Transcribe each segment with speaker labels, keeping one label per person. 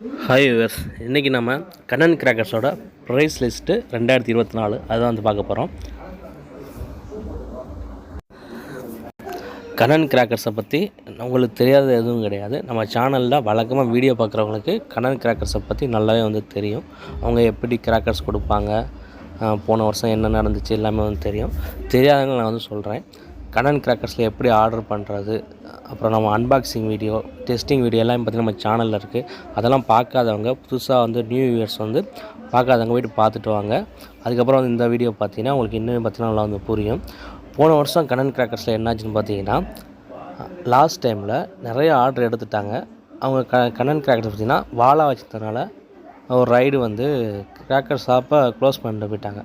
Speaker 1: Hi viewers இன்றைக்கி நம்ம Kannan கிராக்கர்ஸோட price list ரெண்டாயிரத்தி இருபத்தி நாலு. அதுதான் வந்து பார்க்க போகிறோம் கண்ணன் கிராக்கர்ஸை பற்றி உங்களுக்கு தெரியாத எதுவும் கிடையாது. நம்ம சேனலில் வழக்கமாக வீடியோ பார்க்குறவங்களுக்கு கண்ணன் கிராக்கர்ஸை பற்றி நல்லாவே வந்து தெரியும். அவங்க எப்படி கிராக்கர்ஸ் கொடுப்பாங்க போன வருஷம் என்ன நடந்துச்சு எல்லாமே வந்து தெரியும். தெரியாதவங்க நான் வந்து சொல்கிறேன் கண்ணன் கிராக்கர்ஸில் எப்படி ஆர்டர் பண்ணுறது அப்புறம் நம்ம அன்பாக்சிங் வீடியோ டெஸ்டிங் வீடியோ எல்லாம் பார்த்திங்கன்னா நம்ம சேனலில் இருக்குது அதெல்லாம் பார்க்காதவங்க புதுசாக வந்து நியூ இயர்ஸ் வந்து பார்க்காதவங்க போய்ட்டு பார்த்துட்டு வாங்க. அதுக்கப்புறம் வந்து இந்த வீடியோ பார்த்தீங்கன்னா உங்களுக்கு இன்னும் பார்த்தீங்கன்னா நல்லா வந்து புரியும். போன வருஷம் கண்ணன் கிராக்கர்ஸில் என்னாச்சுன்னு பார்த்தீங்கன்னா லாஸ்ட் டைமில் நிறைய ஆர்டர் எடுத்துட்டாங்க. அவங்க க கண்ணன் கிராக்கர்ஸ் பார்த்திங்கன்னா வாழா வச்சதுனால ஒரு ரைடு வந்து கிராக்கர் ஷாப்பை க்ளோஸ் பண்ணிட்டு போயிட்டாங்க.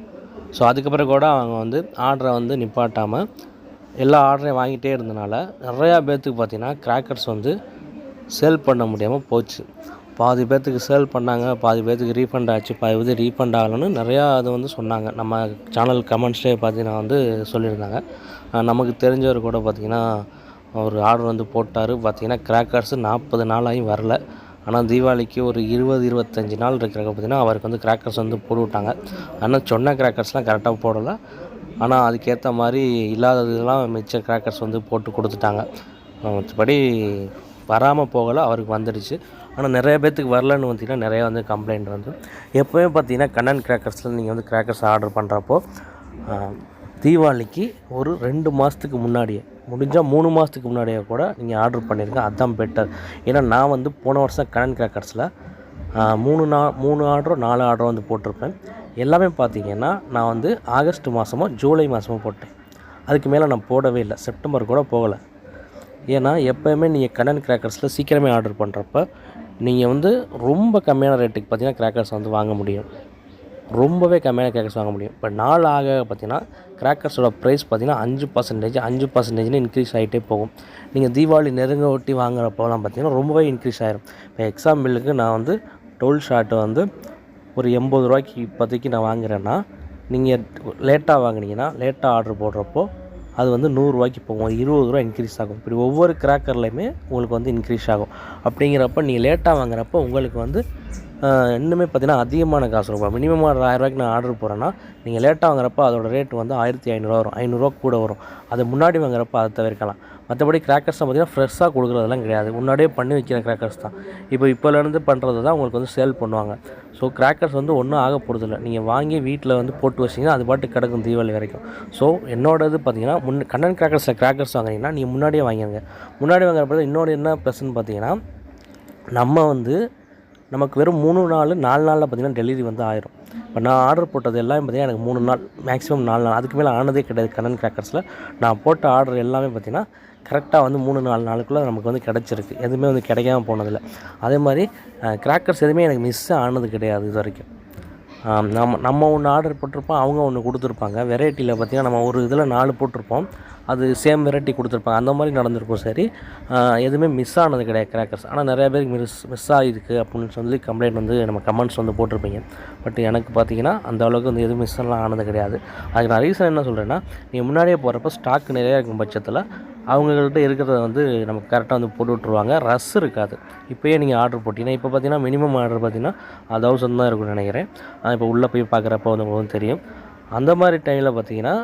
Speaker 1: ஸோ அதுக்கப்புறம் கூட அவங்க வந்து ஆர்டரை வந்து நிப்பாட்டாமல் எல்லா ஆர்டரையும் வாங்கிட்டே இருந்தனால நிறையா பேர்த்துக்கு பார்த்திங்கன்னா கிராக்கர்ஸ் வந்து சேல் பண்ண முடியாமல் போச்சு. பாதி பேர்த்துக்கு சேல் பண்ணாங்க பாதி பேர்த்துக்கு ரீஃபண்ட் ஆச்சு பாதி பேர் ரீஃபண்ட் ஆகலன்னு நிறையா அது வந்து சொன்னாங்க. நம்ம சேனல் கமெண்ட்ஸ்லேயே பார்த்தீங்கன்னா வந்து சொல்லியிருந்தாங்க. நமக்கு தெரிஞ்சவர் கூட பார்த்திங்கன்னா ஒரு ஆர்டர் வந்து போட்டார். பார்த்தீங்கன்னா கிராக்கர்ஸ் நாற்பது நாளாயும் வரல. ஆனால் தீபாவளிக்கு ஒரு இருபது இருபத்தஞ்சி நாள் இருக்கிறக்க பார்த்தீங்கன்னா அவருக்கு வந்து கிராக்கர்ஸ் வந்து போட்டு விட்டாங்க. ஆனால் சொன்ன கிராக்கர்ஸ்லாம் கரெக்டாக போடலை. ஆனால் அதுக்கேற்ற மாதிரி இல்லாததுலாம் மிச்ச கிராக்கர்ஸ் வந்து போட்டு கொடுத்துட்டாங்க. மற்றபடி வராமல் போகலை அவருக்கு வந்துடுச்சு. ஆனால் நிறைய பேர்த்துக்கு வரலன்னு பார்த்தீங்கன்னா நிறைய வந்து கம்ப்ளைண்ட் வந்து. எப்போவுமே பார்த்தீங்கன்னா கண்ணன் கிராக்கர்ஸில் நீங்கள் வந்து கிராக்கர்ஸ் ஆர்டர் பண்ணுறப்போ தீபாவளிக்கு ஒரு ரெண்டு மாதத்துக்கு முன்னாடியே முடிஞ்சால் மூணு மாதத்துக்கு முன்னாடியே கூட நீங்கள் ஆர்டர் பண்ணிருங்க அதுதான் பெட்டர் ஏன்னா நான் வந்து போன வருஷம் கண்ணன் கிராக்கர்ஸில் மூணு நா மூணு ஆர்டரோ நாலு ஆர்டரோ வந்து போட்டிருப்பேன். எல்லாமே பார்த்தீங்கன்னா நான் வந்து ஆகஸ்ட் மாதமோ ஜூலை மாதமோ போட்டேன். அதுக்கு மேலே நான் போடவே இல்லை. செப்டம்பர் கூட போகலை. ஏன்னா எப்போயுமே நீங்கள் கண்ணன் கிராக்கர்ஸில் சீக்கிரமே ஆர்டர் பண்ணுறப்ப நீங்கள் வந்து ரொம்ப கம்மியான ரேட்டுக்கு பார்த்தீங்கன்னா கிராக்கர்ஸ் வந்து வாங்க முடியும். ரொம்பவே கம்மியான கிராக்கர்ஸ் வாங்க முடியும். இப்போ நாள் ஆக பார்த்தீங்கன்னா கிராக்கர்ஸோட ப்ரைஸ் பார்த்தீங்கன்னா அஞ்சு பர்சன்டேஜ் அஞ்சு பர்சன்டேஜ்னு இன்க்ரீஸ் ஆகிட்டே போகும். நீங்கள் தீபாவளி நெருங்க ஒட்டி வாங்குறப்போலாம் பார்த்திங்கன்னா ரொம்பவே இன்க்ரீஸ் ஆகிரும் இப்போ எக்ஸாம்பிளுக்கு நான் வந்து டோல் ஷார்ட்டு வந்து ஒரு எண்பது ரூபாய்க்கு இப்போதைக்கு நான் வாங்குறேன்னா நீங்கள் லேட்டாக வாங்கினீங்கன்னா லேட்டாக ஆர்டர் போடுறப்போ அது வந்து நூறுரூவாய்க்கு போகும். ஒரு இருபது ரூபா இன்க்ரீஸ் ஆகும். இப்படி ஒவ்வொரு கிராக்கர்லையுமே உங்களுக்கு வந்து இன்க்ரீஸ் ஆகும். அப்படிங்கிறப்ப நீங்கள் லேட்டாக வாங்குறப்போ உங்களுக்கு வந்து இன்னுமே பார்த்தீங்கன்னா அதிகமான காசு ரூபா மினிமம் ஒரு ஆயிரரூவாய்க்கு நான் ஆர்டர் போகிறேன்னா நீங்கள் லேட்டாக வாங்குறப்ப அதோட ரேட் வந்து ஆயிரத்தி ஐநூறுரூவா வரும். ஐநூறுரூவா கூட வரும். அது முன்னாடி வாங்குறப்ப அதை தவிர்க்கலாம். மற்றபடி கிராக்கர்ஸ் பார்த்தீங்கன்னா ஃப்ரெஷ்ஷாக கொடுக்குறதெல்லாம் கிடையாது. முன்னாடியே பண்ணி வைக்கிற கிராக்கர்ஸ் தான். இப்போ இப்போலேருந்து பண்ணுறது தான் உங்களுக்கு வந்து சேல் பண்ணுவாங்க. ஸோ கிராக்கர்ஸ் வந்து ஒன்றும் ஆக போகிறதில்ல நீங்கள் வாங்கி வீட்டில் வந்து போட்டு வச்சிங்கன்னா அது பாட்டு கிடக்கும் தீபாவளி வரைக்கும். ஸோ என்னோட இது பார்த்தீங்கன்னா முன் கண்ணன் கிராக்கர்ஸில் கிராக்கர்ஸ் வாங்குறீங்கன்னா நீங்கள் முன்னாடியே வாங்கிடுங்க முன்னாடி வாங்குறப்ப இன்னொரு என்ன ப்ளஸ்ன்னு பார்த்தீங்கன்னா நம்ம வந்து நமக்கு வெறும் மூணு நாள் நாலு நாளில் பார்த்தீங்கன்னா டெலிவரி வந்து ஆயிரும். இப்போ நான் ஆர்டர் போட்டது எல்லாமே பார்த்தீங்கன்னா எனக்கு மூணு நாள் மேக்ஸிமம் நாலு நாள். அதுக்கு மேலே ஆனதே கிடையாது கண்ணன் கிராக்கர்ஸில் நான் போட்ட ஆர்டர் எல்லாமே பார்த்தீங்கன்னா கரெக்டாக வந்து மூணு நாலு நாளுக்குள்ளே நமக்கு வந்து கிடச்சிருக்கு. எதுவுமே வந்து கிடைக்காம போனதில்லை. அதே மாதிரி கிராக்கர்ஸ் எதுவுமே எனக்கு மிஸ் ஆனது கிடையாது இது வரைக்கும் நம்ம நம்ம ஒன்று ஆர்டர் போட்டிருப்போம் அவங்க ஒன்று கொடுத்துருப்பாங்க. வெரைட்டியில் பார்த்திங்கன்னா நம்ம ஒரு இதில் நாலு போட்டிருப்போம். அது சேம் வெரைட்டி கொடுத்துருப்பாங்க. அந்த மாதிரி நடந்திருக்கும் சரி. எதுவுமே மிஸ் ஆனது கிடையாது கிராக்கர்ஸ் ஆனால் நிறைய பேருக்கு மிஸ் மிஸ் ஆகிருக்கு அப்படின்னு சொல்லி கம்ப்ளைண்ட் வந்து நம்ம கமெண்ட்ஸ் வந்து போட்டிருப்பீங்க. பட் எனக்கு பார்த்தீங்கன்னா அந்த அளவுக்கு வந்து எதுவும் மிஸ்ஸெல்லாம் ஆனது கிடையாது. அதுக்கு நான் ரீசன் என்ன சொல்கிறேன்னா நீங்கள் முன்னாடியே போகிறப்ப ஸ்டாக் நிறையா இருக்கும் பட்சத்தில் அவங்கக்கிட்ட இருக்கிறத வந்து நமக்கு கரெக்டாக வந்து போட்டு விட்ருவாங்க ரஸ் இருக்காது. இப்போயே நீங்கள் ஆர்டர் போட்டிங்கன்னா இப்போ பார்த்தீங்கன்னா மினிமம் ஆர்டர் பார்த்தீங்கன்னா தௌசண்ட் தான் இருக்கும்னு நினைக்கிறேன். இப்போ உள்ளே போய் பார்க்குறப்ப வந்து உங்களுக்கு தெரியும். அந்த மாதிரி டைமில் பார்த்தீங்கன்னா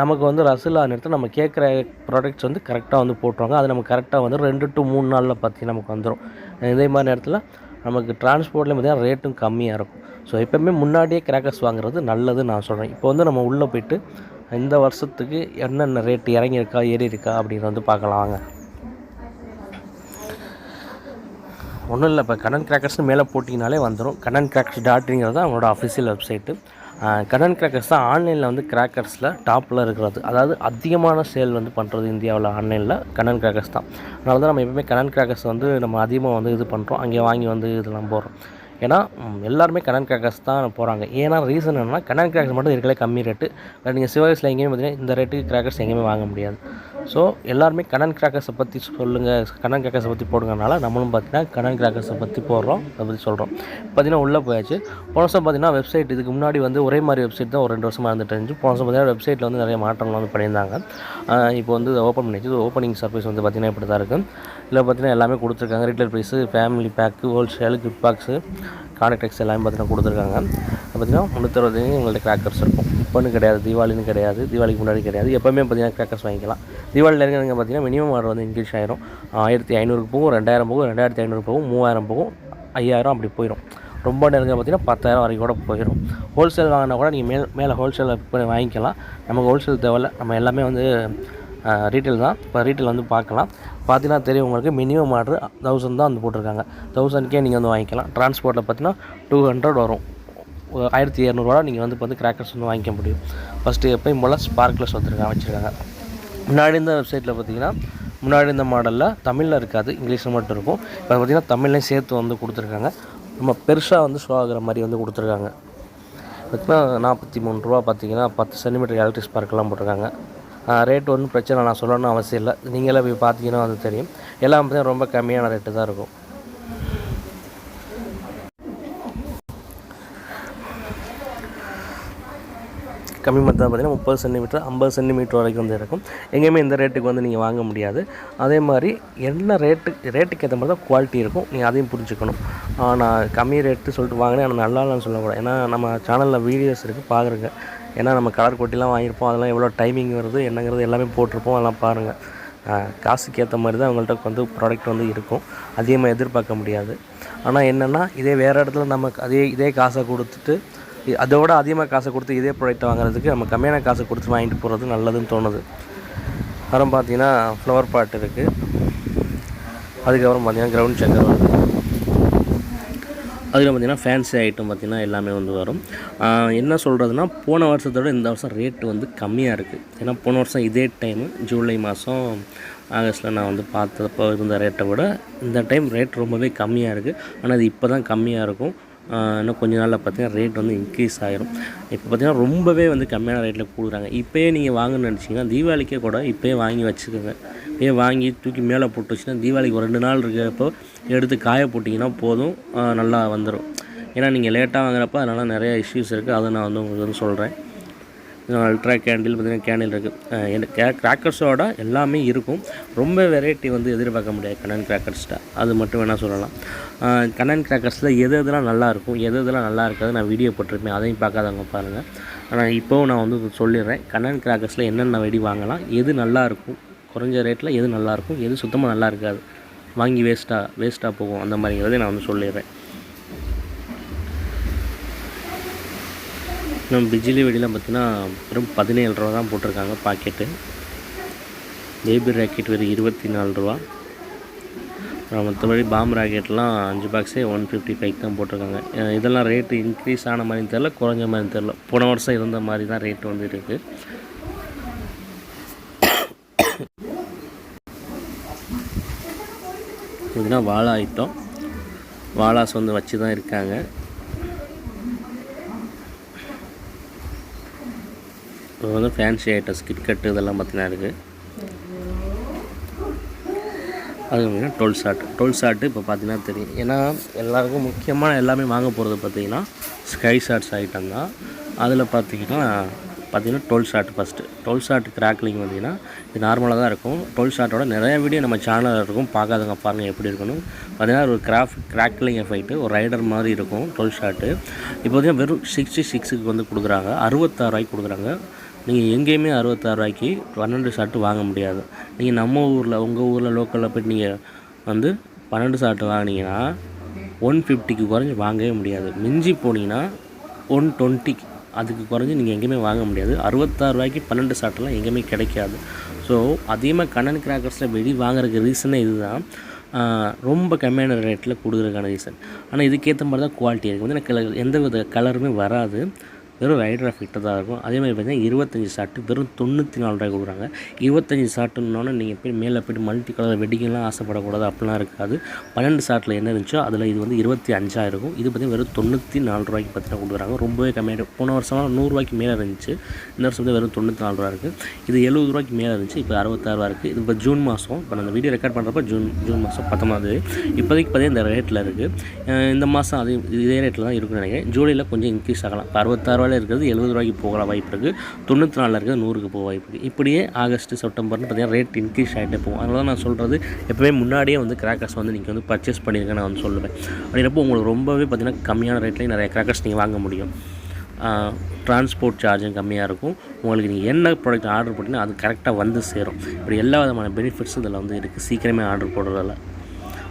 Speaker 1: நமக்கு வந்து ரசில்லா நேரத்தில் நம்ம கேட்குற ப்ராடக்ட்ஸ் வந்து கரெக்டாக வந்து போட்டுருவாங்க. அது நமக்கு கரெக்டாக வந்து ரெண்டு டு மூணு நாளில் பார்த்தீங்கன்னா நமக்கு வந்துடும் இதே மாதிரி நேரத்தில் நமக்கு டிரான்ஸ்போர்ட்லேயும் பார்த்தீங்கன்னா ரேட்டும் கம்மியாக இருக்கும். ஸோ எப்போயுமே முன்னாடியே கிராக்கர்ஸ் வாங்குறது நல்லதுன்னு நான் சொல்கிறேன் இப்போ வந்து நம்ம உள்ளே போயிட்டு இந்த வருஷத்துக்கு என்னென்ன ரேட் இறங்கியிருக்கா ஏறி இருக்கா அப்படின்னு வந்து பார்க்கலாம் வாங்க. ஒன்றும் இல்லை இப்போ கண்ணன் கிராக்கர்ஸ்னு மேலே போட்டிங்கனாலே வந்துடும் கண்ணன் கிராக்கர்ஸ் டாட்ங்கிறது தான் அவங்களோட அஃபிஷியல் வெப்சைட்டு கடன் கிராக்கர்ஸ் தான் ஆன்லைனில் வந்து கிராக்கர்ஸில் டாப்பில் இருக்கிறது. அதாவது அதிகமான சேல் வந்து பண்ணுறது இந்தியாவில் ஆன்லைனில் கடன் கிராக்கர்ஸ் தான். அதனால தான் நம்ம எப்பவுமே கடன் கிராக்கர்ஸ் வந்து நம்ம அதிகமாக வந்து இது பண்ணுறோம் அங்கே வாங்கி வந்து இதெல்லாம் போடுறோம். ஏன்னா எல்லாருமே கனன் கிராக்கர்ஸ் தான் போகிறாங்க ஏன்னா ரீசன் என்னென்னா கனன் கிராக்கர்ஸ் மட்டும் இருக்கலே கம்மி ரேட்டு நீங்கள் சிவகசில் எங்கேயுமே பார்த்தீங்கன்னா இந்த ரேட்டுக்கு கிராக்கர்ஸ் எங்கேயுமே வாங்க முடியாது. ஸோ எல்லாருமே கனன் கிராக்கர்ஸை பற்றி சொல்லுங்கள் கனன் கிராக்கர்ஸை பற்றி போடுங்கனால நம்மளும் பார்த்தீங்கன்னா கனன் கிராக்கர்ஸை பற்றி போடுறோம். அதை பற்றி சொல்கிறோம் பார்த்தீங்கன்னா உள்ளே போயாச்சு. போன வருஷம் பார்த்தீங்கன்னா வெப்சைட் இதுக்கு முன்னாடி வந்து ஒரே மாதிரி வெப்சைட் தான் ஒரு ரெண்டு வருஷமாக இருந்துட்டு இருந்துச்சு. போன வருஷம் பார்த்தீங்கன்னா வெப்சைட்டில் வந்து நிறைய மாற்றங்கள் வந்து பண்ணியிருந்தாங்க. இப்போ வந்து ஓப்பன் பண்ணிச்சு ஓப்பனிங் சர்வீஸ் வந்து பார்த்தீங்கன்னா இப்படி தான் இருக்குது இதில் பார்த்தீங்கன்னா எல்லாமே கொடுத்துருக்காங்க. Retail price family pack wholesale gift box contacts எல்லாமே பார்த்தீங்கன்னா கொடுத்துருக்காங்க. பார்த்தீங்கன்னா முந்நூற்றறுபது உங்கள்ட்ட கிராக்கர்ஸ் இருக்கும். இப்போன்னு கிடையாது தீபாவளின்னு கிடையாது தீபாவளிக்கு முன்னாடி கிடையாது. எப்போவுமே பார்த்தீங்கன்னா கிராக்கர்ஸ் வாங்கிக்கலாம். தீபாவளி நெருங்க பார்த்தீங்கன்னா மினிமம் ஆர்டர் வந்து இன்க்ரீஸ் ஆயிரும். ஆயிரத்தி ஐநூறுக்கு போகும் ரெண்டாயிரம் போகும் ரெண்டாயிரத்தி ஐநூறு போகும் மூவாயிரம் போகும் ஐயாயிரம் அப்படி போயிடும் ரொம்ப நெருங்க பார்த்தீங்கன்னா பத்தாயிரம் வரைக்கும் கூட போயிடும் ஹோல்சேல் வாங்கினா கூட நீங்கள் மேல் மேலே ஹோல்சேலில் பண்ணி வாங்கிக்கலாம். நமக்கு ஹோல்சேல் தேவையில்ல. நம்ம எல்லாமே வந்து ரீட்டைல் தான். இப்போ ரீட்டைல் வந்து பார்க்கலாம். பார்த்தீங்கன்னா தெரியும் உங்களுக்கு மினிமம் ஆர்டர் தௌசண்ட் தான் வந்து போட்டிருக்காங்க. தௌசண்ட்கே நீங்கள் வந்து வாங்கிக்கலாம். டிரான்ஸ்போர்ட்டில் பார்த்தீங்கன்னா டூ ஹண்ட்ரட் வரும். ஆயிரத்தி இரநூறுவா நீங்கள் வந்து இப்போ வந்து கிராக்கர்ஸ் வந்து வாங்கிக்க முடியும். ஃபஸ்ட்டு எப்பயும் போல் ஸ்பார்க்லஸ் வந்துருக்காங்க வச்சுருக்காங்க முன்னாடி இந்த வெப்சைட்டில் பார்த்தீங்கன்னா முன்னாடி இந்த மாடலில் தமிழில் இருக்காது இங்கிலீஷில் மட்டும் இருக்கும். இப்போ பார்த்தீங்கன்னா தமிழ்லையும் சேர்த்து வந்து கொடுத்துருக்காங்க. ரொம்ப பெருசாக வந்து ஷோ ஆகுற மாதிரி வந்து கொடுத்துருக்காங்க. பார்த்திங்கன்னா நாற்பத்தி மூணு ரூபா பார்த்தீங்கன்னா பத்து சென்டிமீட்டர் எலக்ட்ரிக் ஸ்பார்க்கெல்லாம் போட்டிருக்காங்க. ரேட் ஒன்றும் பிரச்சனை நான் சொல்லணும்னு அவசியம் இல்லை. நீங்களே போய் பார்த்தீங்கன்னா வந்து தெரியும். எல்லாம் பார்த்தீங்கன்னா ரொம்ப கம்மியான ரேட்டு தான் இருக்கும். கம்மி மட்டும் பார்த்தீங்கன்னா முப்பது சென்டிமீட்டர் ஐம்பது சென்டிமீட்டர் வரைக்கும் வந்து இருக்கும். எங்கேயுமே இந்த ரேட்டுக்கு வந்து நீங்கள் வாங்க முடியாது. அதே மாதிரி என்ன ரேட்டு ரேட்டுக்கு ஏற்ற மாதிரி தான் குவாலிட்டி இருக்கும். நீங்கள் அதையும் புரிஞ்சுக்கணும். நான் கம்மி ரேட்டு சொல்லிட்டு வாங்கினேன் ஆனால் நல்லா இல்லைன்னு சொல்லக்கூடாது. ஏன்னா நம்ம சேனலில் வீடியோஸ் இருக்குது பார்க்குறேங்க ஏன்னா நம்ம கலர் கொட்டிலாம் வாங்கியிருப்போம் அதெல்லாம் எவ்வளோ டைமிங் வருது என்னங்கிறது எல்லாமே போட்டிருப்போம் அதெல்லாம் பாருங்கள் காசுக்கு ஏற்ற மாதிரி தான் அவங்கள்ட்ட வந்து ப்ராடக்ட் வந்து இருக்கும். அதிகமாக எதிர்பார்க்க முடியாது. ஆனால் என்னென்னா இதே வேறு இடத்துல நமக்கு அதே இதே காசை கொடுத்துட்டு அதோட அதிகமாக காசை கொடுத்து இதே ப்ராடக்ட் வாங்குறதுக்கு நம்ம கம்மியான காசை கொடுத்து வாங்கிட்டு போகிறது நல்லதுன்னு தோணுது. அப்புறம் பார்த்தீங்கன்னா ஃப்ளவர் பாட் இருக்குது அதுக்கப்புறம் பார்த்திங்கன்னா கிரவுண்ட் செக்கர் வருது. அதில் பார்த்தீங்கன்னா ஃபேன்சி ஐட்டம் பார்த்திங்கன்னா எல்லாமே வந்து வரும். என்ன சொல்கிறதுனா போன வருஷத்தோட இந்த வருஷம் ரேட்டு வந்து கம்மியாக இருக்குது ஏன்னா போன வருஷம் இதே டைமு ஜூலை மாதம் ஆகஸ்ட்டில் நான் வந்து பார்த்தப்போ இருந்த ரேட்டை விட இந்த டைம் ரேட் ரொம்பவே கம்மியாக இருக்குது ஆனால் அது இப்போ தான் கம்மியாக இருக்கும் இன்னும் கொஞ்ச நாளில் பார்த்தீங்கன்னா ரேட் வந்து இன்க்ரீஸ் ஆகிரும் இப்போ பார்த்தீங்கன்னா ரொம்பவே வந்து கம்மியான ரேட்டில் கொடுக்குறாங்க. இப்போயே நீங்கள் வாங்கணும்னு நினச்சிங்கன்னா தீபாவளிக்கே கூட இப்போயே வாங்கி வச்சுக்கோங்க. இப்போயே வாங்கி தூக்கி மேலே போட்டு வச்சுன்னா தீபாவளிக்கு ஒரு ரெண்டு நாள் இருக்கிறப்போ எடுத்து காய போட்டிங்கன்னா போதும் நல்லா வந்துடும் ஏன்னா நீங்கள் லேட்டாக வாங்குறப்ப அதனால் நிறையா இஷ்யூஸ் இருக்குது அதை நான் வந்து உங்களுக்கு வந்து சொல்கிறேன் அல்ட்ரா கேண்டில் பார்த்தீங்கன்னா கேண்டில் இருக்குது எனக்கு கே கிராக்கர்ஸோட எல்லாமே இருக்கும். ரொம்ப வெரைட்டி வந்து எதிர்பார்க்க முடியாது கண்ணன் கிராக்கர்ஸ்ட்ட அது மட்டும் வேணால் சொல்லலாம். கண்ணன் கிராக்கர்ஸில் எது எதெல்லாம் நல்லாயிருக்கும் எது எதெல்லாம் நல்லா இருக்காது நான் வீடியோ போட்டிருப்பேன். அதையும் பார்க்காதவங்க பாருங்கள் ஆனால் இப்போவும் நான் வந்து சொல்லிடுறேன். கண்ணன் கிராக்கர்ஸில் என்னென்ன வெடி வாங்கலாம் எது நல்லாயிருக்கும் குறைஞ்ச ரேட்டில் எது நல்லாயிருக்கும் எது சுத்தமாக நல்லா இருக்காது. வாங்கி வேஸ்ட்டாக வேஸ்ட்டாக போகும். அந்த மாதிரிங்கிறதை நான் வந்து சொல்லிடுறேன். நம்ம பிஜிலி வெடிலாம் பார்த்தீங்கன்னா வெறும் பதினேழு ரூபா தான் போட்டிருக்காங்க பாக்கெட்டு பேபி ராக்கெட் வெறும் இருபத்தி நாலு ரூபா. அப்புறம் மற்றபடி பாம் ராக்கெட்லாம் அஞ்சு பாக்ஸே ஒன் ஃபிஃப்டி ஃபைவ் தான் போட்டிருக்காங்க. இதெல்லாம் ரேட்டு இன்க்ரீஸ் ஆன மாதிரி தெரில குறைஞ்ச மாதிரி தெரில போன வருஷம் இருந்த மாதிரி தான் ரேட் வந்து இருக்குது இதுனா வாழா ஐட்டம் வாழாஸ் வந்து வச்சு தான் இருக்காங்க. இது வந்து ஃபேன்சி ஐட்டம்ஸ் கிட்கட்டு இதெல்லாம் பார்த்தீங்கன்னா இருக்குது அது பார்த்தீங்கன்னா டோல் ஷாட் டோல் ஷாட்டு இப்போ பார்த்தீங்கன்னா தெரியும். ஏன்னா எல்லாருக்கும் முக்கியமான எல்லாமே வாங்க போகிறது பார்த்தீங்கன்னா ஸ்கை ஷாட்ஸ் ஐட்டம் தான். அதில் பார்த்தீங்கன்னா பார்த்திங்கன்னா டோல் ஷாட் ஃபஸ்ட்டு டொல் ஷாட் கிராக்லிங் பார்த்தீங்கன்னா இது நார்மலாக தான் இருக்கும். டோல் ஷாட்டோட நிறைய வீடியோ நம்ம சேனலில் இருக்கும். பார்க்காதவங்க பாருங்கள் எப்படி இருக்கணும் பார்த்தீங்கன்னா ஒரு கிராஃப்ட் கிராக்லிங் எஃபெக்ட்டு ஒரு ரைடர் மாதிரி இருக்கும் டுவெல் ஷாட்டு இப்போ பார்த்தீங்கன்னா வெறும் சிக்ஸ்டி சிக்ஸுக்கு வந்து கொடுக்குறாங்க. அறுபத்தாறுவாய்க்கு கொடுக்குறாங்க. நீங்கள் எங்கேயுமே அறுபத்தாறுரூவாய்க்கு பன்னெண்டு ஷாட்டு வாங்க முடியாது. நீங்கள் நம்ம ஊரில் உங்கள் ஊரில் லோக்கலில் போய்ட்டு நீங்கள் வந்து பன்னெண்டு ஷாட்டு வாங்கினீங்கன்னா ஒன் ஃபிஃப்டிக்கு குறைஞ்சி வாங்கவே முடியாது. மிஞ்சி போனீங்கன்னா ஒன் டுவெண்ட்டிக்கு அதுக்கு குறைஞ்சி நீங்கள் எங்கேயுமே வாங்க முடியாது. அறுபத்தாறு ரூபாய்க்கு பன்னெண்டு சாட்டெல்லாம் எங்கேயுமே கிடைக்காது. ஸோ அதிகமாக கண்ணன் கிராக்கர்ஸில் வெடி வாங்குறதுக்கு ரீசனே இதுதான். ரொம்ப கம்மியான ரேட்டில் கொடுக்குறதுக்கான ரீசன் ஆனால் இதுக்கேற்ற மாதிரி தான் குவாலிட்டி இருக்குது வந்து எனக்கு எந்த வித கலருமே வராது. வெறும் ரைடர் ஃபிட்டு தான் இருக்கும். அதே மாதிரி பார்த்தீங்கன்னா இருபத்தஞ்சி சாட்டு வெறும் தொண்ணூற்றி நாலு ரூபாய் கொடுக்குறாங்க. இருபத்தஞ்சி ஷாட்டுன்னொன்னே நீங்கள் போய் மேலே போய்ட்டு மல்டி கலர் வெட்டிங்கெல்லாம் ஆசைப்படக்கூடாது. அப்படிலாம் இருக்காது. பன்னெண்டு சாட்டில் என்ன இருந்துச்சோ அதில் இது வந்து இருபத்தி அஞ்சாக இருக்கும். இது பார்த்தீங்கன்னா வெறும் தொண்ணூற்றி நாலு ரூபாய்க்கு பார்த்தீங்கன்னா கொடுக்குறாங்க. ரொம்பவே கம்மியாக போன வருஷம்லாம் நூறுரூவாய்க்கு மேலே இருந்துச்சு. இந்த வருஷம் வந்து வெறும் தொண்ணூற்றி நாலு ரூபா இருக்குது இது எழுபது ரூபாய்க்கு மேலே இருந்துச்சு. இப்போ அறுபத்தாறுவா இருக்குது இது இப்போ ஜூன் மாதம் இப்போ நான் வீடியோ ரெக்கார்ட் பண்ணுறப்ப ஜூன் ஜூன் மாதம் பத்தொம்பது இப்போதைக்கு பார்த்தீங்கன்னா இந்த ரேட்டில் இருக்குது இந்த மாதம் அது இதே ரேட்டில் தான் இருக்குன்னு நினைக்கிறேன். ஜூலையில் கொஞ்சம் இன்க்ரீஸ் ஆகலாம். இப்போ அறுபத்தாறு ரூபாயில் இருக்கிறது எழுபது ரூபாய்க்கு போகலாம் வாய்ப்பு இருக்குது தொண்ணூற்றி நாலில் இருக்கிறது நூறுக்கு போக வாய்ப்பு இருக்குது இப்படியே ஆகஸ்ட் செப்டம்பர்னு பார்த்தீங்கன்னா ரேட் இன்க்ரீஸ் ஆகிட்டே போகும். அதனால தான் நான் சொல்கிறது எப்போவே முன்னாடியே வந்து கிராக்கர்ஸ் வந்து நீங்கள் வந்து பர்ச்சேஸ் பண்ணியிருக்கேன் நான் வந்து சொல்லுவேன். அப்படின்றப்போ உங்களுக்கு ரொம்பவே பார்த்தீங்கன்னா கம்மியான ரேட்லேயும் நிறைய கிராக்கர்ஸ் நீங்கள் வாங்க முடியும். ட்ரான்ஸ்போர்ட் சார்ஜும் கம்மியாக இருக்கும். உங்களுக்கு நீங்கள் என்ன ப்ராடக்ட் ஆர்டர் போட்டீங்கன்னா அது கரெக்டாக வந்து சேரும். இப்படி எல்லா விதமான பெனிஃபிட்ஸும் இதில் வந்து இருக்குது சீக்கிரமே ஆர்டர் போடுறதால.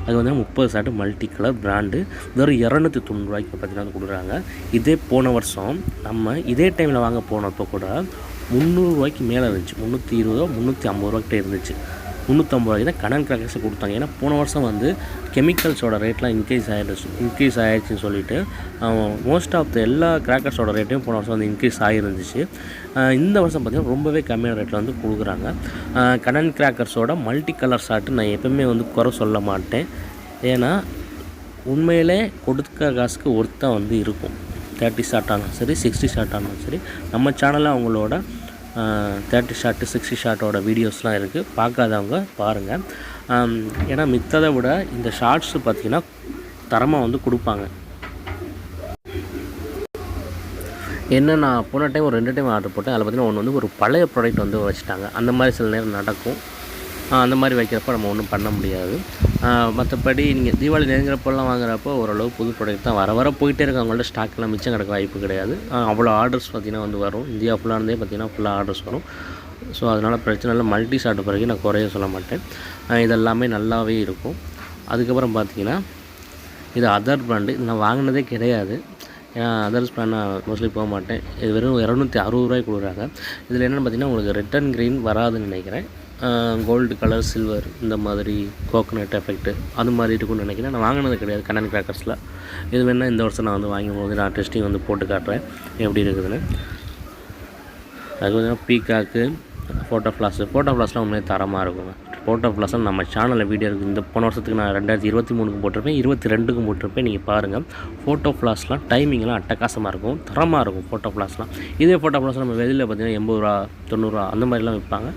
Speaker 1: அது வந்து முப்பது சாட்டு மல்டி கலர் பிராண்டு வெறும் இரநூத்தி தொண்ணூறுரூவாய்க்கு பார்த்தீங்கன்னா வந்து கொடுக்குறாங்க. இதே போன வருஷம் நம்ம இதே டைமில் வாங்க போனப்போ கூட முந்நூறுரூவாய்க்கு மேலே இருந்துச்சு. முந்நூற்றி இருபதோ முந்நூற்றி ஐம்பது ரூபாய்க்கிட்ட இருந்துச்சு. முந்நூற்றம்பது ரூபாய்க்கு தான் கடன் கிராக்கர்ஸை கொடுத்தாங்க. ஏன்னா போன வருஷம் வந்து கெமிக்கல்ஸோட ரேட்லாம் இன்க்ரீஸ் ஆகிடுச்சு இன்க்ரீஸ் ஆகிடுச்சின்னு சொல்லிட்டு மோஸ்ட் ஆஃப் த எல்லா கிராக்கர்ஸோட ரேட்டையும் போன வருஷம் வந்து இன்க்ரீஸ் ஆகிருந்துச்சு இந்த வருஷம் பார்த்திங்கன்னா ரொம்பவே கம்மியான ரேட்டில் வந்து கொடுக்குறாங்க. கடன் கிராக்கர்ஸோட மல்டி கலர் ஷார்ட்டு நான் எப்பவுமே வந்து குறை சொல்ல மாட்டேன். ஏன்னா உண்மையிலே கொடுக்க காசுக்கு ஒர்த்தாக வந்து இருக்கும். தேர்ட்டி ஷார்ட் ஆனாலும் சரி சிக்ஸ்டி ஷார்ட் ஆனாலும் சரி நம்ம சேனலில் அவங்களோட தேர்ட்டி ஷார்ட்டு சிக்ஸ்டி ஷார்ட்டோட வீடியோஸ்லாம் இருக்குது பார்க்காதவங்க பாருங்கள் ஏன்னா மித்ததை விட இந்த ஷார்ட்ஸு பார்த்திங்கன்னா தரமாக வந்து கொடுப்பாங்க. என்ன நான் போன டைம் ஒரு ரெண்டு டைம் ஆர்டர் போட்டேன். அதில் பார்த்தீங்கன்னா ஒன்று வந்து ஒரு பழைய ப்ராடக்ட் வந்து வச்சுட்டாங்க. அந்த மாதிரி சில நேரம் நடக்கும். அந்த மாதிரி வைக்கிறப்ப நம்ம ஒன்றும் பண்ண முடியாது. மற்றபடி நீங்கள் தீபாவளி நெருங்குறப்பெல்லாம் வாங்குறப்போ ஓரளவு புது ப்ராடக்ட் தான். வர வர போயிட்டே இருக்கு அவங்கள்ட்ட ஸ்டாக்லாம் மிச்சம் கிடக்க வாய்ப்பு கிடையாது. அவ்வளோ ஆர்டர்ஸ் பார்த்திங்கன்னா வந்து வரும். இந்தியா ஃபுல்லாக இருந்தே பார்த்திங்கன்னா ஃபுல்லாக ஆர்டர்ஸ் வரும். ஸோ அதனால் பிரச்சனை இல்லை. மல்டி சாப்பிட்ட பிறகு நான் குறைய சொல்ல மாட்டேன். இதெல்லாமே நல்லாவே இருக்கும். அதுக்கப்புறம் பார்த்தீங்கன்னா இது அதர் பிராண்டு இது நான் வாங்கினதே கிடையாது. ஏன்னா அதர்ஸ் பிராண்ட் நான் மோஸ்ட்லி போக மாட்டேன். இது வெறும் இரநூத்தி அறுபது ரூபாய்க்கு கொடுக்குறாங்க. இதில் என்னென்னு பார்த்தீங்கன்னா உங்களுக்கு ரெட் அண்ட் க்ரீன் வராதுன்னு நினைக்கிறேன். கோல்டு கலர் சில்வர் இந்த மாதிரி கோகோனட் எஃபெக்ட்டு அது மாதிரி இருக்கும்னு நினைக்கிறேன். நான் வாங்கினது கிடையாது கண்ணன் கிராக்கர்ஸில் இது வேணால் இந்த வருஷம் நான் வந்து வாங்கும் போது நான் டெஸ்டிங் வந்து போட்டு காட்டுறேன். எப்படி இருக்குதுன்னு. அது பார்த்தீங்கன்னா பீகாக்கு ஃபோட்டோ ஃப்ளாஸு ஃபோட்டோ ஃப்ளாஸ்லாம் உண்மையாக தரமாக இருக்குங்க. போட்டோ ஃப்ளாஸ்லாம் நம்ம சேனலில் வீடியோ இருக்குது இந்த போன வருஷத்துக்கு நான் ரெண்டாயிரத்தி இருபத்தி மூணுக்கு போட்டிருப்பேன். இருபத்தி ரெண்டுக்கும் போட்டிருப்பேன். நீங்கள் பாருங்கள் ஃபோட்டோ ஃப்ளாஸ்லாம் டைமிங்லாம் அட்டகாசமாக இருக்கும். தரமாக இருக்கும் ஃபோட்டோ ஃப்ளாஸ்லாம் இதே ஃபோட்டோ ஃப்ளாஸ் நம்ம வெளியில் பார்த்தீங்கன்னா எண்பது ரூபா தொண்ணூறுரூவா அந்த மாதிரிலாம் விற்பாங்க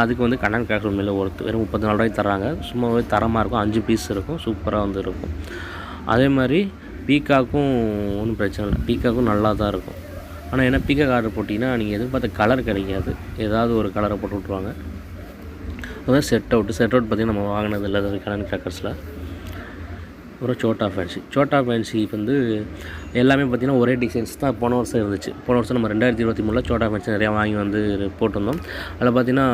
Speaker 1: அதுக்கு வந்து கண்ணன் கிராக்கர் உண்மையில் ஒருத்து வெறும் முப்பத்தி நாலு ரூபாய்க்கு தராங்க சும்மாவே தரமாக இருக்கும். அஞ்சு பீஸ் இருக்கும். சூப்பராக வந்து இருக்கும். அதே மாதிரி பீக்காக்கும் ஒன்றும் பிரச்சனை இல்லை. பீக்காக்கும் நல்லா தான் இருக்கும். ஆனால் ஏன்னா பீக்காக் ஆர்டர் போட்டிங்கன்னா நீங்கள் எதிர்பார்த்த கலர் கிடைக்காது. ஏதாவது ஒரு கலரை போட்டு விட்ருவாங்க அதான் செட் அவுட் செட் அவுட் பார்த்திங்கன்னா நம்ம வாங்கினது இல்லை அது கிராக்கர்ஸில் அப்புறம் சோட்டா ஃபேன்சி சோட்டா ஃபேன்சி வந்து எல்லாமே பார்த்திங்கன்னா ஒரே டிசைன்ஸ் தான் போன வருஷம் இருந்துச்சு. போன வருஷம் நம்ம ரெண்டாயிரத்தி இருபத்தி மூணில் சோட்டா ஃபேன்சி நிறையா வாங்கி வந்து போட்டிருந்தோம். அதில் பார்த்திங்கன்னா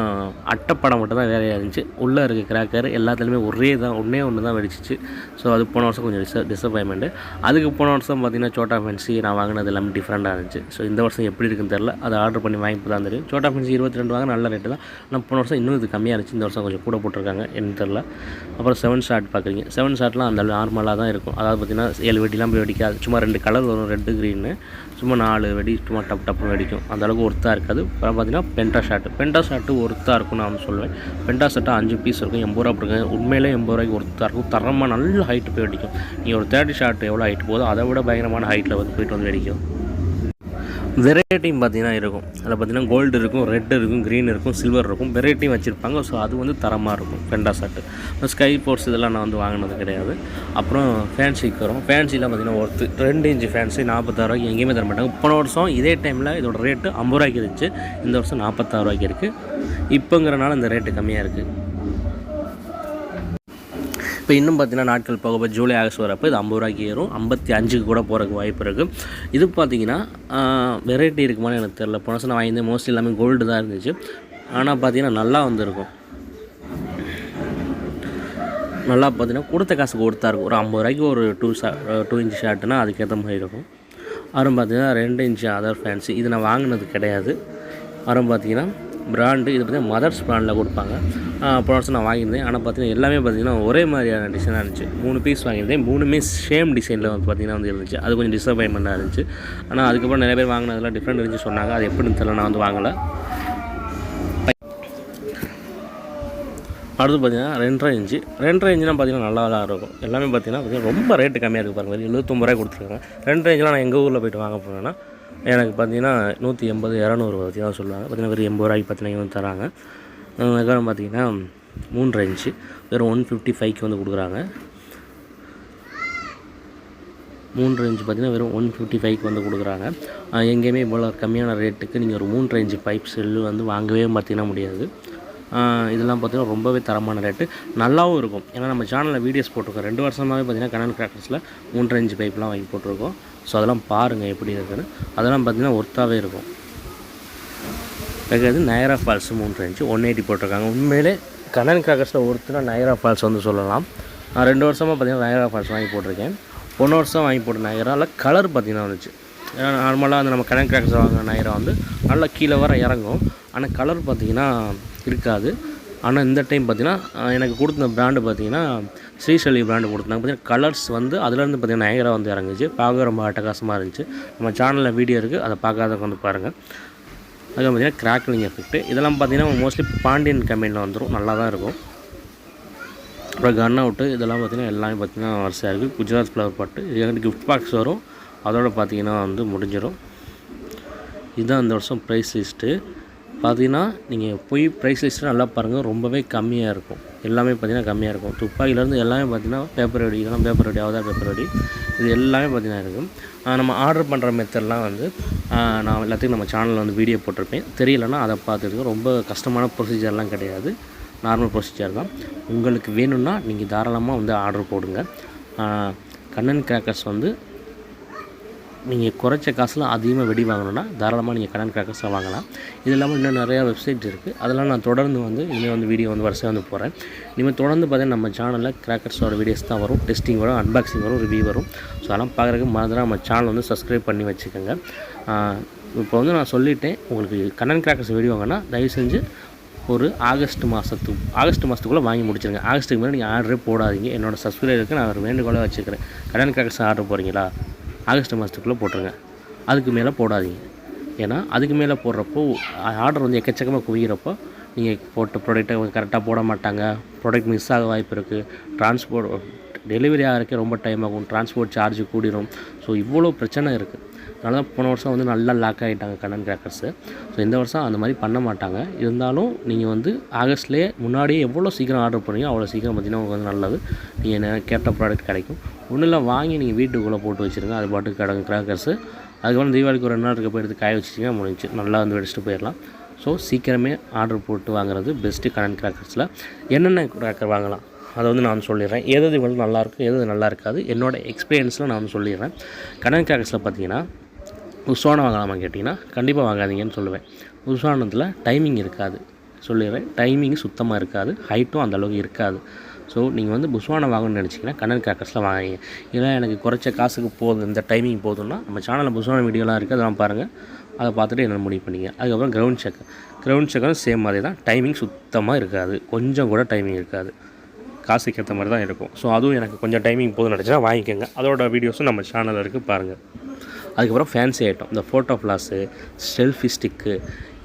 Speaker 1: அட்டைப்படம் மட்டும் தான் வேறையாக இருந்துச்சு. உள்ளே இருக்க கிராக்கர் எல்லாத்துலேயுமே ஒரே தான் ஒன்றே ஒன்று தான் வெடிச்சிச்சு. ஸோ அது போன வருஷம் கொஞ்சம் டிச டிசப்பாயின்மெண்ட்டு அதுக்கு போன வருஷம் பார்த்திங்கன்னா சோட்டா ஃபென்சி நான் வாங்கினது எல்லாமே டிஃப்ரெண்ட்டாக இருந்துச்சு. ஸோ இந்த வருஷம் எப்படி இருக்குன்னு தெரில அதை ஆர்டர் பண்ணி வாங்கி தான் தெரியும். சோட்டா ஃபென்சி இருபத்தி ரெண்டு வாங்க நல்ல ரேட்டு தான். நான் போன வருஷம் இன்னும் இது கம்மியாக இருந்துச்சு. இந்த வருஷம் கொஞ்சம் கூட போட்டிருக்காங்க என்னன்னு தெரில அப்புறம் செவன் ஷாட் பார்க்குறீங்க. செவன் ஷாட்லாம் அந்த நார்மலாக தான் இருக்கும். அதாவது பார்த்திங்கன்னா ஏழு வெட்டிலாம் போய் வெடிக்காது. சும்மா ரெண்டு கலர் வரும் ரெட்டு க்ரீனு சும்மா நாலு வெடி சும்மா டப் டப்புன்னு வெடிக்கும். அந்தளவுக்கு ஒர்த்தாக இருக்காது. அப்புறம் பார்த்தீங்கன்னா பென்டா ஷாட்டு பென்டா ஷாட்டு ஒர்த்தாக இருக்கும் நான் சொல்லுவேன். பென்டா ஷாட்டு அஞ்சு பீஸ் இருக்கும். எண்பது ரூபா போட்டுருங்க உண்மையிலே எண்பது ரூபாய்க்கு ஒர்த்தாக இருக்கும். தரமாக நல்ல ஹைட்டு போய் வெடிக்கும். நீங்கள் ஒரு தேர்ட்டி ஷாட் எவ்வளோ ஹைட் போதோ அதை விட பயங்கரமான ஹைட்டில் வந்து போயிட்டு வந்து வெடிக்கும். வெரைட்டியும் பார்த்தீங்கன்னா இருக்கும். அதில் பார்த்தீங்கன்னா கோல்டு இருக்கும் ரெட் இருக்கும் க்ரீன் இருக்கும் சில்வர் இருக்கும் வெரைட்டியும் வச்சுருப்பாங்க. ஸோ அது வந்து தரமாக இருக்கும் பெண்டா ஷர்ட்டு ஸ்கை போர்ட்ஸ் இதெல்லாம் நான் வந்து வாங்கினது கிடையாது. அப்புறம் ஃபேன்சிக்கு வரும். ஃபேன்சிலாம் பார்த்தீங்கன்னா ஒருத்து ரெண்டு இன்ச்சு ஃபேன்சி நாற்பத்தாறுவாய்க்கு எங்கேயுமே தர மாட்டாங்க. போன வருஷம் இதே டைமில் இதோட ரேட்டு ஐம்பது ரூபாய்க்கு இருந்துச்சு. இந்த வருஷம் நாற்பத்தாறு ரூபாய்க்கு இருக்குது இப்போங்கிறனால இந்த ரேட்டு கம்மியாக இருக்குது இப்போ இன்னும் பார்த்தீங்கன்னா நாட்கள் போக போக ஜூலை ஆகஸ்ட் வரப்போ இது ஐம்பது ரூபாய்க்கு ஏறும். ஐம்பத்தி அஞ்சுக்கு கூட போகிறதுக்கு வாய்ப்பு இருக்குது இது பார்த்தீங்கன்னா வெரைட்டி இருக்குமான்னு எனக்கு தெரில போன நான் வாங்கியிருந்தேன். மோஸ்ட்லி எல்லாமே கோல்டு தான் இருந்துச்சு. ஆனால் பார்த்தீங்கன்னா நல்லா வந்திருக்கும். நல்லா பார்த்தீங்கன்னா கொடுத்த காசு கொடுத்தா இருக்கும். ஒரு ஐம்பது ரூபாய்க்கு ஒரு டூ ஷா டூ இன்ச் ஷர்ட்னா அதுக்கேற்ற மாதிரி இருக்கும். அப்புறம் பார்த்தீங்கன்னா ரெண்டு இன்ச் அதர் ஃபேன்சி இது நான் வாங்கினது கிடையாது. அப்புறம் பார்த்தீங்கன்னா பிராண்டு இது பார்த்தீங்கன்னா மதர்ஸ் பிராண்டில் கொடுப்பாங்க. ப்ராடக்ட்ஸ் நான் வாங்கியிருந்தேன். ஆனால் பார்த்தீங்கன்னா எல்லாமே பார்த்தீங்கன்னா ஒரே மாதிரியான டிசைனாக இருந்துச்சு. மூணு பீஸ் வாங்கியிருந்தேன். மூணுமே சேம் டிசைனில் வந்து பார்த்தீங்கன்னா வந்து இருந்துச்சு. அது கொஞ்சம் டிசப்பாயின்மெண்ட்டாக இருந்துச்சு. ஆனால் அதுக்கப்புறம் நிறைய பேர் வாங்கினதெல்லாம் டிஃப்ரெண்ட் இருந்துச்சு சொன்னாங்க. அது எப்படின்னு தெரியல நான் வந்து வாங்கலை. அடுத்து பார்த்தீங்கன்னா ரெண்டரை இன்ச்சு ரெண்டரை இன்ச்சுனா பார்த்தீங்கன்னா நல்லா தான் இருக்கும். எல்லாமே பார்த்தீங்கன்னா பார்த்தீங்கன்னா ரொம்ப ரேட்டு கம்மியாக இருக்குது பாருங்கள் எழுபத்தொம்பது ரூபாய் கொடுத்துருக்காங்க. ரெண்டரை இன்ச்சுலாம் நான் எங்கள் ஊரில் போயிட்டு வாங்க போனேன்னா எனக்கு பார்த்தீங்கன்னா நூற்றி எண்பது இரநூறு பற்றி தான் சொல்லுவாங்க. பார்த்தீங்கன்னா வெறும் எண்பது ரூபாய்க்கு பார்த்தீங்கன்னா தராங்க. அதுக்கப்புறம் பார்த்தீங்கன்னா மூன்று இன்ச்சு வெறும் ஒன் ஃபிஃப்டி ஃபைவ்க்கு வந்து கொடுக்குறாங்க. மூன்று இன்ச்சு பார்த்தீங்கன்னா வெறும் ஒன் ஃபிஃப்டி ஃபைவ்க்கு வந்து கொடுக்குறாங்க. எங்கேயுமே இவ்வளோ கம்மியான ரேட்டுக்கு நீங்கள் ஒரு மூன்று இன்ச்சு பைப் செல்லு வந்து வாங்கவே பார்த்தீங்கன்னா முடியாது. இதெல்லாம் பார்த்திங்கன்னா ரொம்பவே தரமான ரேட்டு. நல்லாவும் இருக்கும். ஏன்னா நம்ம சேனலில் வீடியோஸ் போட்டிருக்கோம். ரெண்டு வருஷமாகவே பார்த்தீங்கன்னா கனன் கிராக்கர்ஸில் மூன்று இன்ச்சு பைப்லாம் வாங்கி போட்டிருக்கோம். ஸோ அதெல்லாம் பாருங்கள் எப்படி இருக்குதுன்னு அதெல்லாம் பார்த்திங்கன்னா ஒர்த்தாகவே இருக்கும். ரெண்டாவது நயரா ஃபால்ஸ் மூணு இன்ச்சு ஒன் எயிட்டி போட்டிருக்காங்க. உண்மையிலே கனன் கிராக்கர்ஸில் ஒருத்தனா நயரா ஃபால்ஸ் வந்து சொல்லலாம். நான் ரெண்டு வருஷமாக பார்த்தீங்கன்னா நயரா ஃபால்ஸ் வாங்கி போட்டிருக்கேன். ஒன்று வருஷம் வாங்கி போட்ட நயராவில் கலர் பார்த்திங்கன்னா வந்துச்சு. ஏன்னா நார்மலாக அந்த நம்ம கனன் கிராக்கர்ஸ் வாங்கின நயரா வந்து நல்லா கீழே வர இறங்கும். ஆனால் கலர் பார்த்திங்கன்னா இருக்காது. ஆனால் இந்த டைம் பார்த்தீங்கன்னா எனக்கு கொடுத்த பிராண்டு பார்த்தீங்கன்னா ஸ்ரீசெல்வி பிராண்டு கொடுத்தாங்க பார்த்தீங்கன்னா கலர்ஸ் வந்து அதுலேருந்து பார்த்திங்கன்னா நயரா வந்து இறங்குச்சு. பார்க்க ரொம்ப அட்டகாசமாக இருந்துச்சு. நம்ம சேனலில் வீடியோ இருக்குது அதை பார்க்காதவங்க வந்து பாருங்கள் அது பார்த்தீங்கன்னா கிராக்லிங் எஃபெக்ட் இதெல்லாம் பார்த்தீங்கன்னா மோஸ்ட்லி பாண்டியன் கம்பெனியில் வந்துடும் நல்லா தான் இருக்கும். அப்புறம் கன் அவுட்டு இதெல்லாம் பார்த்தீங்கன்னா எல்லாமே பார்த்திங்கன்னா வரிசையாக இருக்குது குஜராத் ஃப்ளவர் பாட்டு இது கிஃப்ட் பாக்ஸ் வரும். அதோடு பார்த்தீங்கன்னா வந்து முடிஞ்சிடும் இதுதான் இந்த வருஷம் ப்ரைஸ் லிஸ்ட்டு பார்த்தீங்கன்னா நீங்கள் போய் ப்ரைஸ் லிஸ்ட்டு நல்லா பாருங்கள் ரொம்பவே கம்மியாக இருக்கும். எல்லாமே பார்த்தீங்கன்னா கம்மியாக இருக்கும். துப்பாக்கிலேருந்து எல்லாமே பார்த்தீங்கன்னா பேப்பர் ரெடி இதெல்லாம் பேப்பர் ரெடி அவதா பேப்பர் வெடி இது எல்லாமே பார்த்தீங்கன்னா இருக்கும் நம்ம ஆர்டர் பண்ணுற மெத்தட்லாம் வந்து நான் எல்லாத்துக்கும் நம்ம சேனலில் வந்து வீடியோ போட்டிருப்பேன். தெரியலன்னா அதை பார்த்துட்டு ரொம்ப கஷ்டமான ப்ரொசீஜர்லாம் கிடையாது. நார்மல் ப்ரொசீஜர் தான். உங்களுக்கு வேணும்னா நீங்கள் தாராளமாக வந்து ஆர்டர் போடுங்க. கண்ணன் கிராக்கர்ஸ் வந்து நீங்கள் குறைச்ச காசில் அதிகமாக வெடி வாங்கணும்னா தாராளமாக நீங்கள் கடன் கிராக்கர்ஸாக வாங்கலாம். இது இல்லாமல் இன்னும் நிறையா வெப்சைட் இருக்குது அதெல்லாம் நான் தொடர்ந்து வந்து இனிமேல் வந்து வீடியோ வந்து வரிசையாக வந்து போகிறேன் இனிமேல் தொடர்ந்து பார்த்தீங்கன்னா நம்ம சேனலில் கிராக்கர்ஸோட வீடியோஸ் தான் வரும். டெஸ்டிங் வரும் அன்பாக்சிங் வரும் ரிவ்யூ வரும். ஸோ அதெல்லாம் பார்க்குறதுக்கு மறந்துடாம நம்ம சேனல் வந்து சப்ஸ்கிரைப் பண்ணி வச்சுக்கோங்க. இப்போ வந்து நான் சொல்லிட்டேன் உங்களுக்கு கண்ணன் கிராக்கர்ஸ் வீடியோ வாங்கினா தயவு செஞ்சு ஒரு ஆகஸ்ட் மாதத்து ஆகஸ்ட் மாதத்துக்குள்ளே வாங்கி முடிச்சிருங்க. ஆகஸ்ட்டுக்கு மேலே நீங்கள் ஆர்டரே போடாதீங்க. என்னோடய சப்ஸ்கிரைபருக்கு நான் ஒரு வேண்டுகோளாக வச்சுக்கிறேன். கடன் கிராக்கர்ஸ் ஆர்டர் போகிறீங்களா ஆகஸ்ட் மாதத்துக்குள்ளே போட்டுருங்க. அதுக்கு மேலே போடாதீங்க. ஏன்னா அதுக்கு மேலே போடுறப்போ ஆர்டர் வந்து எக்கச்சக்கமாக குவிகிறப்போ நீங்கள் போட்ட ப்ராடக்ட்டை கரெக்டாக போட மாட்டாங்க. ப்ராடக்ட் மிஸ் ஆக வாய்ப்பு இருக்குது ட்ரான்ஸ்போர்ட் டெலிவரி ஆகிறக்கே ரொம்ப டைம் ஆகும். டிரான்ஸ்போர்ட் சார்ஜ் கூடிடும் ஸோ இவ்வளோ பிரச்சனை இருக்குது அதனால தான் போன வருஷம் வந்து நல்லா லாக் ஆகிட்டாங்க கண்ணன் கிராக்கர்ஸு ஸோ இந்த வருஷம் அந்த மாதிரி பண்ண மாட்டாங்க. இருந்தாலும் நீங்கள் வந்து ஆகஸ்ட்லேயே முன்னாடியே எவ்வளோ சீக்கிரம் ஆர்டர் பண்ணுறீங்க அவ்வளோ சீக்கிரம் பார்த்தீங்கன்னா உங்களுக்கு வந்து நல்லது. நீங்கள் என்ன கேட்ட ப்ராடக்ட் கிடைக்கும். ஒன்றும் வாங்கி நீங்கள் வீட்டுக்குள்ளே போட்டு வச்சுருங்க. அது பாட்டுக்கு கிடக்கும் கிராக்கர்ஸு அதுக்கப்புறம் தீபாவளிக்கு ஒரு ரெண்டு நாள் இருக்க போய் எடுத்து காய வச்சிட்டிங்கன்னா முடிஞ்சு நல்லா வந்து வெடிச்சிட்டு போயிடலாம். ஸோ சீக்கிரமே ஆர்டர் போட்டு வாங்குறது பெஸ்ட்டு கண்ணன் கிராக்கர்ஸில் என்னென்ன கிராக்கர் வாங்கலாம்? அதை வந்து நான் சொல்லிடுறேன். எது எது வந்து நல்லாயிருக்கும் எது நல்லா இருக்காது. என்னோட எக்ஸ்பீரியன்ஸில் நான் வந்து சொல்லிடுறேன் கடன் கிராக்கர்ஸில் பார்த்தீங்கன்னா உஸ்வானம் வாங்கலாமா கேட்டிங்கன்னா கண்டிப்பாக வாங்காதீங்கன்னு சொல்லுவேன். உஸ்வானத்தில் டைமிங் இருக்காது. சொல்லிடுறேன். டைமிங் சுத்தமாக இருக்காது. ஹைட்டும் அந்தளவுக்கு இருக்காது. ஸோ நீங்கள் வந்து புஸ்வானை வாங்கணும்னு நினச்சிங்கன்னா கண்ணன் காக்கஸில் வாங்குங்க இல்லை எனக்கு குறைச்ச காசுக்கு போதும் இந்த டைமிங் போதும்னா நம்ம சேனலில் புஸ்வான வீடியோலாம் இருக்குது அதெல்லாம் பாருங்கள் அதை பார்த்துட்டு என்ன முடிவு பண்ணிங்க? அதுக்கப்புறம் கிரவுண்ட் செக் கிரவுண்ட் செக்கும் சேம் மாதிரி தான் டைமிங் சுத்தமாக இருக்காது. கொஞ்சம் கூட டைமிங் இருக்காது. காசுக்கு ஏற்ற மாதிரி தான் இருக்கும். ஸோ அதுவும் எனக்கு கொஞ்சம் டைமிங் போதும் நினச்சினா வாங்கிக்கோங்க. அதோட வீடியோஸும் நம்ம சேனலில் இருக்குது பாருங்கள் அதுக்கப்புறம் ஃபேன்சி ஐட்டம் இந்த ஃபோட்டோ ஃப்ளாஸு செல்ஃபி ஸ்டிக்கு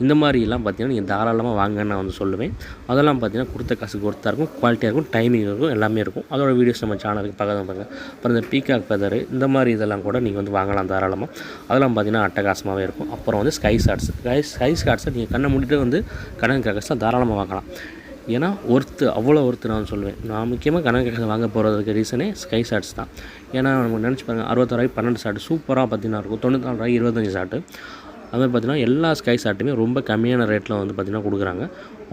Speaker 1: இந்த மாதிரிலாம் பார்த்தீங்கன்னா நீங்கள் தாராளமாக வாங்கன்னு நான் வந்து சொல்லுவேன். அதெல்லாம் பார்த்தீங்கன்னா கொடுத்த காசுக்கு ஒருத்தா இருக்கும் குவாலிட்டியாக இருக்கும் டைமிங் இருக்கும் எல்லாமே இருக்கும். அதோட வீடியோஸ் நம்ம சேனலுக்கு பக்கத்தில் பாருங்க. அப்புறம் இந்த பீகாக் ஃபெதரு இந்த மாதிரி இதெல்லாம் கூட நீங்கள் வந்து வாங்கலாம் தாராளமாக அதெல்லாம் பார்த்தீங்கன்னா அட்டகாசமாகவே இருக்கும். அப்புறம் வந்து ஸ்கை ஷாட்ஸ் ஸ்கை ஸ்கை ஷாட்ஸை நீங்கள் கண்ணை மூடிட்டு வந்து கடன் கிராக்கர்ஸ்லாம் தாராளமாக வாங்கலாம். ஏன்னா ஒர்த்து அவ்வளோ ஒர்த்து நான் சொல்லுவேன் நான் முக்கியமாக கணக்கு வாங்க போகிறதுக்கு ரீசனே ஸ்கை ஷாட்ஸ் தான். ஏன்னா நம்ம நினச்சி பாருங்க அறுபத்தாறாயிரம் பன்னெண்டு ஷாட்டு சூப்பராக பார்த்தீங்கன்னா இருக்கும். தொண்ணூத்தாறு ரூபாய் இருபத்தஞ்சி ஷாட்டு அது மாதிரி பார்த்தீங்கன்னா எல்லா ஸ்கை ஷாட்டுமே ரொம்ப கம்மியான ரேட்டில் வந்து பார்த்திங்கன்னா கொடுக்குறாங்க.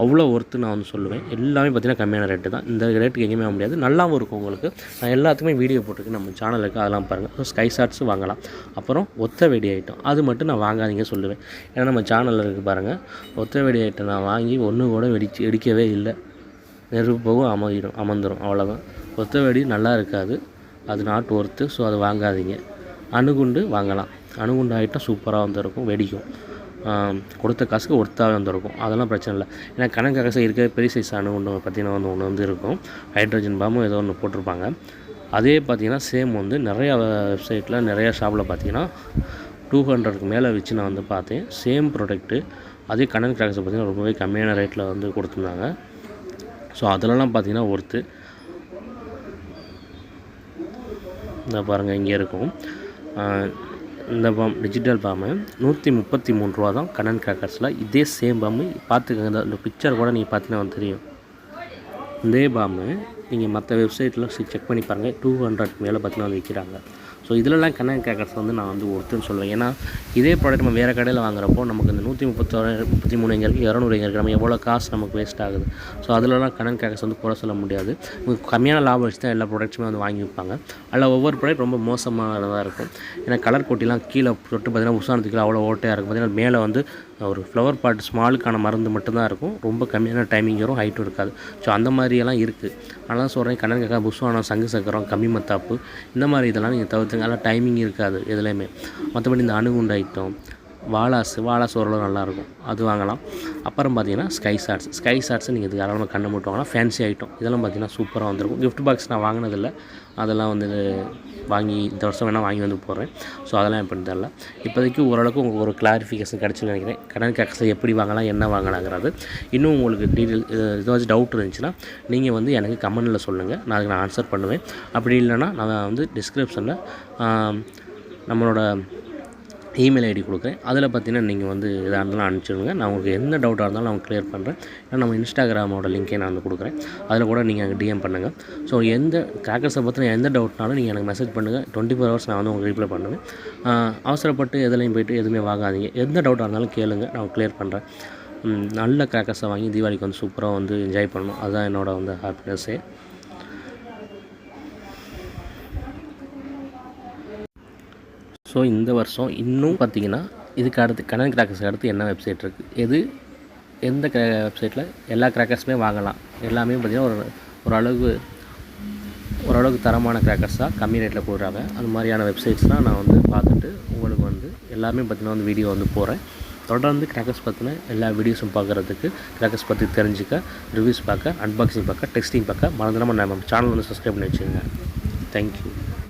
Speaker 1: அவ்வளோ ஒர்த்து நான் வந்து சொல்லுவேன். எல்லாமே பார்த்திங்கன்னா கம்மியான ரேட்டு தான். இந்த ரேட்டுக்கு எங்கேயுமே முடியாது. நல்லாவும் இருக்கும் உங்களுக்கு. நான் எல்லாத்துக்குமே வீடியோ போட்டிருக்கேன். நம்ம சேனல் இருக்குது அதெல்லாம் பாருங்கள் ஸோ ஸ்கை ஷாட்ஸ் வாங்கலாம். அப்புறம் ஒத்த வெடி ஐட்டம் அது மட்டும் நான் வாங்காதீங்க சொல்லுவேன். ஏன்னா நம்ம சேனலில் இருக்குது பாருங்கள் ஒத்த வெடி ஐட்டம் நான் வாங்கி ஒன்று கூட வெடிச்சு வெடிக்கவே இல்லை. நெருப்பு அமையிடும் அமர்ந்துடும் அவ்வளோதான் ஒத்த வெடி நல்லா இருக்காது. அது நாட் ஒர்த்து ஸோ அது வாங்காதீங்க. அணுகுண்டு வாங்கலாம். அணுகுண்டு ஐட்டம் சூப்பராக வந்துருக்கும் வெடிக்கும். கொடுத்த காசுக்கு ஒர்த்தாக வந்திருக்கும். அதெல்லாம் பிரச்சனை இல்லை. ஏன்னா கணக்கு காசு இருக்க பெரிய சைஸ் அணு பார்த்திங்கன்னா பார்த்தீங்கன்னா வந்து ஒன்று வந்து இருக்கும் ஹைட்ரஜன் பாம்பும் ஏதோ ஒன்று போட்டிருப்பாங்க. அதே பார்த்தீங்கன்னா சேம் வந்து நிறையா வெப்சைட்டில் நிறையா ஷாப்பில் பார்த்தீங்கன்னா டூ ஹண்ட்ரடுக்கு மேலே வச்சு நான் வந்து பார்த்தேன். சேம் ப்ராடக்ட்டு அதே கணக்கு கிராக்ஸை பார்த்தீங்கன்னா ரொம்பவே கம்மியான ரேட்டில் வந்து கொடுத்துருந்தாங்க. ஸோ அதிலலாம் பார்த்திங்கன்னா ஒர்த்து இந்த பாருங்கள் இங்கே இருக்கும். இந்த பாம் டிஜிட்டல் பாம்பு நூற்றி முப்பத்தி மூணு ரூபா தான் கண்ணன் கிராக்கர்ஸில் இதே சேம் பாம்பு பார்த்துக்கங்க இந்த- பிக்சர் கூட நீங்கள் பார்த்தீங்கன்னா வந்து தெரியும். இதே பாம்பு நீங்கள் மற்ற வெப்சைட்டில் செக் பண்ணி பாருங்கள் டூ ஹண்ட்ரட் மேலே பார்த்தீங்கன்னா வந்து விற்கிறாங்க ஸோ இதிலலாம் கண்ணன் கிராக்கர்ஸ் வந்து நான் வந்து ஒருத்தன்னு சொல்லுவேன் ஏன்னா இதே ப்ராடக்ட் நம்ம வேறு கடையில் வாங்குறப்போ நமக்கு இந்த நூற்றி முப்பத்தோரு முப்பத்தி மூணு எங்கே இருக்குது இரநூறு எங்கே இருக்குது நம்ம எவ்வளோ காசு நமக்கு வேஸ்ட் ஆகுது. ஸோ அதிலலாம் கண்ணன் கிராக்கர்ஸ் வந்து குறை சொல்ல முடியாது. கம்மியான லாபம் வச்சு தான் எல்லா ப்ராடக்ட்ஸுமே வந்து வாங்கி வைப்பாங்க அதில் ஒவ்வொரு ப்ராடக்ட் ரொம்ப மோசமானதாக இருக்கும். ஏன்னா கலர் கொட்டிலாம் கீழே தொட்டு பார்த்தீங்கன்னா உசானத்துக்கு அவ்வளோ ஓட்டையாக இருக்கும். பார்த்தீங்கன்னா மேலே வந்து ஒரு ஃப்ளவர் பாட் ஸ்மாலுக்கான மருந்து மட்டும்தான் இருக்கும். ரொம்ப கம்மியான டைமிங் வரும் ஹைட்டும் இருக்காது. ஸோ அந்த மாதிரியெல்லாம் இருக்குது அதெல்லாம் சொல்கிறேன் கண்ணன் கேக்கா புஷ்வானம் சங்கு சக்கரம் கம்மி மத்தாப்பு இந்த மாதிரி இதெல்லாம் நீங்கள் தவிர்த்து அதெல்லாம் டைமிங் இருக்காது எதுலேயுமே. மற்றபடி இந்த அணுகுண்டு ஐட்டம் வாலாஸ் வாலாஸ் ஓரளவு நல்லாயிருக்கும். அது வாங்கலாம். அப்புறம் பார்த்தீங்கன்னா ஸ்கை ஷார்ட்ஸ் ஸ்கை ஷார்ட்ஸ் நீங்கள் இது யாராவது கண்ணை மட்டும் வாங்கலாம். ஃபேன்சி ஐட்டம் இதெல்லாம் பார்த்தீங்கன்னா சூப்பராக வந்திருக்கும். கிஃப்ட் பாக்ஸ் நான் வாங்கினதில்ல. அதெல்லாம் வந்து வாங்கி இந்த வருஷம் வேணால் வாங்கி வந்து போடுறேன். ஸோ அதெல்லாம் எப்படி தெரில இப்போதைக்கு ஓரளவுக்கு உங்களுக்கு ஒரு கிளாரிஃபிகேஷன் கிடச்சுன்னு நினைக்கிறேன். கடன் கேக்ஸை எப்படி வாங்கலாம் என்ன வாங்கலாங்கிறது. இன்னும் உங்களுக்கு டீட்டெயில் ஏதாச்சும் டவுட் இருந்துச்சுன்னா நீங்கள் வந்து எனக்கு கமெண்டில் சொல்லுங்கள் நான் அதுக்கு நான் ஆன்சர் பண்ணுவேன். அப்படி இல்லைன்னா நான் வந்து டிஸ்கிரிப்ஷனில் நம்மளோட இமெயில் ஐடி கொடுக்குறேன். அதில் பார்த்தீங்கன்னா நீங்கள் வந்து எதாக இருந்தாலும் அனுப்பிச்சிடுங்க. நான் உங்களுக்கு எந்த டவுட்டாக இருந்தாலும் நான் க்ளியர் பண்ணுறேன். ஏன்னா நம்ம இன்ஸ்டாகிராமோட லிங்க்கே நான் வந்து கொடுக்குறேன். அதில் கூட நீங்கள் அங்கே டிஎம் பண்ணுங்கள் ஸோ எந்த கிராக்கர்ஸை பற்றின எந்த டவுட்னாலும் நீங்கள் எனக்கு மெசேஜ் பண்ணுங்கள் டுவெண்ட்டி ஃபோர் ஹவர்ஸ் நான் வந்து உங்களுக்கு ரிப்ளை பண்ணுவேன் அவசரப்பட்டு எதுலையும் போயிட்டு எதுவுமே வாங்காதீங்க. எந்த டவுட்டாக இருந்தாலும் கேளுங்க. நான் க்ளியர் பண்ணுறேன். நல்ல கிராக்கர்ஸை வாங்கி தீபாவளிக்கு வந்து சூப்பராக வந்து என்ஜாய் பண்ணணும். அதுதான் என்னோட வந்து ஹாப்பினஸ்ஸே ஸோ இந்த வருஷம் இன்னும் பார்த்தீங்கன்னா இதுக்கு அடுத்து கனன் கிராக்கர்ஸ்க்கு அடுத்து என்ன வெப்சைட் இருக்குது எது? எந்த வெப்சைட்டில் எல்லா கிராக்கர்ஸுமே வாங்கலாம். எல்லாமே பார்த்திங்கன்னா ஒரு ஓரளவு ஓரளவுக்கு தரமான கிராக்கர்ஸாக தான் கம்மி ரேட்டில் போடுறாங்க. அது மாதிரியான வெப்சைட்ஸ்லாம் நான் வந்து பார்த்துட்டு உங்களுக்கு வந்து எல்லாமே பார்த்திங்கன்னா வந்து வீடியோ வந்து போகிறேன் தொடர்ந்து கிராக்கர்ஸ் பற்றின எல்லா வீடியோஸும் பார்க்குறதுக்கு கிராக்கர்ஸ் பற்றி தெரிஞ்சுக்க ரிவ்யூஸ் பார்க்க அன்பாக்சிங் பார்க்க டெக்ஸ்டிங் பார்க்க மறந்துடாமல் நம்ம சேனல் வந்து சப்ஸ்கிரைப் பண்ணி வச்சுருங்க தேங்க்யூ